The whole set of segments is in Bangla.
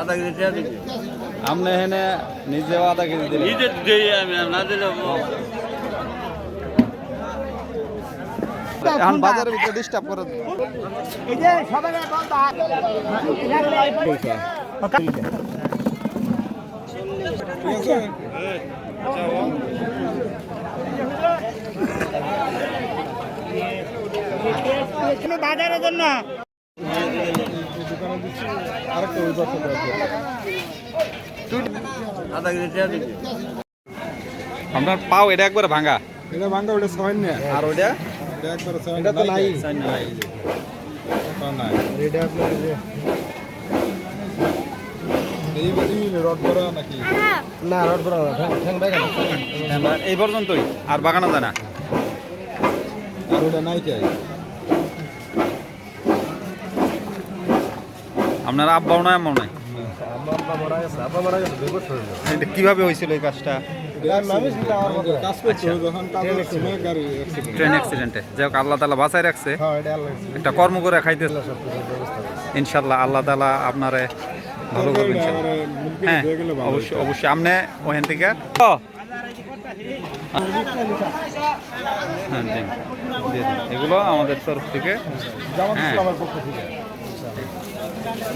আধা কেজি টিয়া দিবি। আপনি এখানে নিজেও আধা কেজি দিলেন নিজে দিই আমি না দিলে এখন বাজারের ভিতরে ডিস্টার্ব করে কেজি টিয়া দিবি আপনার পাও এটা একবারে ভাঙা। এটা ভাঙ্গা ওটা ছয় না আর ওইটা? এটা একবারে ছয় এটা তো নাই। ওটা নাই। এটা আপনার এই যে এই এই রড করা নাকি? না রড করা না ঠ্যাং দেখেন। এই পর্যন্তই আর বাগানো যায় না। আর ওটা নাই চাই আপনার আব্বাও নয় এমন এটা কীভাবে হয়েছিল এই কাজটা ট্রেন অ্যাক্সিডেন্টে যাই হোক আল্লাহ তালা রাখছে একটা কর্ম করে। ইনশাল্লাহ আল্লাহ তালা আপনারে ভালো হ্যাঁ অবশ্যই অবশ্যই আপনি ওখান থেকে। হ্যাঁ। এগুলো আমাদের তরফ থেকে হ্যাঁ। পক্ষ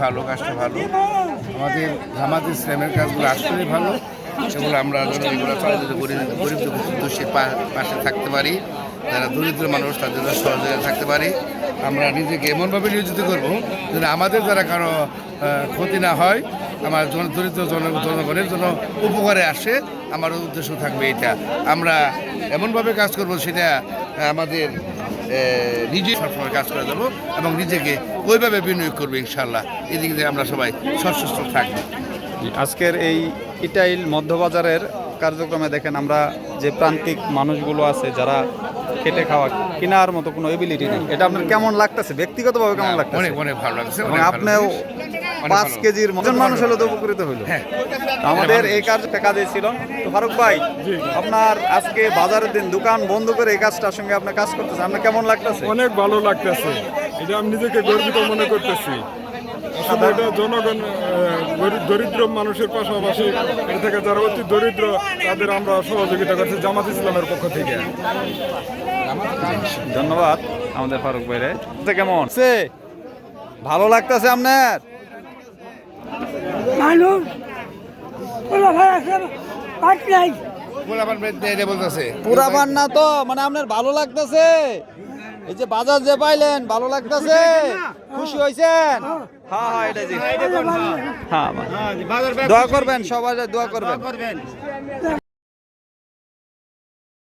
ভালো, কাজটা ভালো। আমাদের আমাদের ইসলামের কাজগুলো আসলে ভালো। সেগুলো আমরা গরিব গরিব দুঃখের পাশে থাকতে পারি। যারা দরিদ্র মানুষ, তাদের জন্য সহযোগিতা থাকতে পারি। আমরা নিজেকে এমনভাবে নিয়োজিত করব যেন আমাদের দ্বারা কারও ক্ষতি না হয়, আমার জন- দরিদ্র জন, জনগণের জন্য উপকারে আসে। আমার উদ্দেশ্য থাকবে এটা। আমরা এমনভাবে কাজ করব সেটা আমাদের নিজে সবসময় কাজ করে যাব এবং নিজেকে ওইভাবে বিনিয়োগ করব ইনশাল্লাহ এদিক দিয়ে আমরা সবাই সশস্ত্র থাকব। আজকের এই ইটাইল মধ্যবাজারের কার্যক্রমে দেখেন আমরা যে প্রান্তিক মানুষগুলো আছে, যারা খেটে খাওয়া কেনার মতো কোনো এবিলিটি নেই। এটা আপনার কেমন লাগতেছে? ব্যক্তিগতভাবে কেমন লাগতেছে? অনেক অনেক ভালো লাগছে এবং আপনিও। পাঁচ কেজির মতন মানুষ হলে তো উপকৃত হইল। হ্যাঁ। আমাদের এই কাজটা কাজে ছিল। তো ফারুক ভাই আপনার আজকে বাজারের দিন দোকান বন্ধ করে এই কাজটার সঙ্গে আপনি কাজ করতেছেন আপনার কেমন লাগতেছে? অনেক ভালো লাগতেছে। এটা আমি নিজেকে গর্বিত মনে করতেছি। আসলে এটা জনগণ দরিদ্র মানুষের পাশাপাশি থেকে যারা অতি দরিদ্র তাদের আমরা সহযোগিতা করছি জামাত ইসলামের পক্ষ থেকে ধন্যবাদ আমাদের ফারুক ভাইরে কেমন সে ভালো লাগতেছে আপনার মানুষ না তো মানে আপনার ভালো লাগতেছে এই যে বাজার যে পাইলেন ভালো লাগতেছে খুশি হয়েছেন হ্যাঁ হ্যাঁ এটা জি হ্যাঁ দোয়া করবেন সবাই দোয়া করবেন।